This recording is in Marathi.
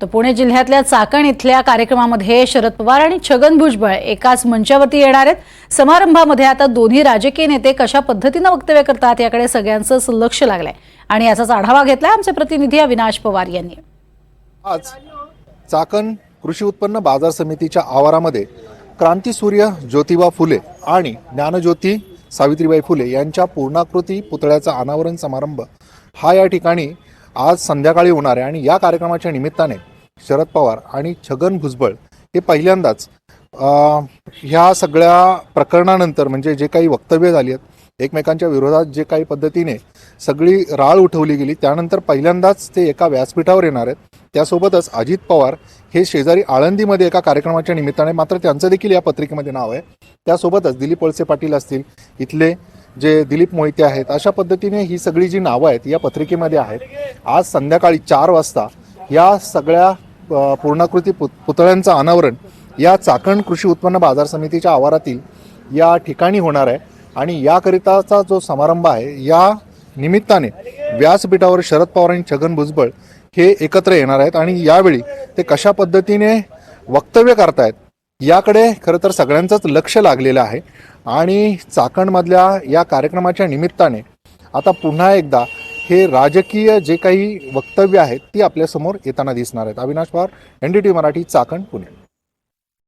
तर पुणे जिल्ह्यातल्या चाकण इथल्या कार्यक्रमामध्ये शरद पवार आणि छगन भुजबळ एकाच मंचावरती येणार आहेत. समारंभामध्ये आता दोन्ही राजकीय नेते कशा पद्धतीनं वक्तव्य करतात याकडे सगळ्यांचंच लक्ष लागलंय. आणि याचाच आढावा घेतलाय आमचे प्रतिनिधी अविनाश पवार यांनी. आज चाकण कृषी उत्पन्न बाजार समितीच्या आवारामध्ये क्रांतीसूर्य ज्योतिबा फुले आणि ज्ञानज्योती सावित्रीबाई फुले यांच्या पूर्णाकृती पुतळ्याचा अनावरण समारंभ हा या ठिकाणी आज संध्याकाळी होणार आहे आणि या कार्यक्रमाच्या निमित्ताने शरद पवार आणि छगन भुजबळ हे पहिल्यांदाच ह्या सगळ्या प्रकरणानंतर म्हणजे जे काही वक्तव्य झाली आहेत एकमेकांच्या विरोधात जे काही पद्धतीने सगळी राळ उठवली गेली त्यानंतर पहिल्यांदाच ते एका व्यासपीठावर येणार आहेत. त्यासोबतच अजित पवार हे शेजारी आळंदीमध्ये एका कार्यक्रमाच्या निमित्ताने मात्र त्यांचं देखील या पत्रिकेमध्ये नाव आहे. त्यासोबतच दिलीप वळसे पाटील असतील इथले जे दिलीप मोहिते आहेत अशा पद्धतीने ही सगळी जी नावं आहेत या पत्रिकेमध्ये आहेत. आज संध्याकाळी चार वाजता या सगळ्या पूर्णाकृती पुत पुतळ्यांचं अनावरण या चाकण कृषी उत्पन्न बाजार समितीच्या आवारातील या ठिकाणी होणार आहे. आणि याकरिताचा जो समारंभ आहे या निमित्ताने व्यासपीठावर शरद पवार आणि छगन भुजबळ हे एकत्र येणार आहेत. आणि यावेळी ते कशा पद्धतीने वक्तव्य करतायत याकडे खरं तर सगळ्यांचंच लक्ष लागलेलं आहे. आणि चाकणमधल्या या कार्यक्रमाच्या निमित्ताने आता पुन्हा एकदा हे राजकीय जे काही वक्तव्य आहेत ती आपल्यासमोर येताना दिसणार आहेत. Avinash Pawar N D T Marathi Chakan Pune.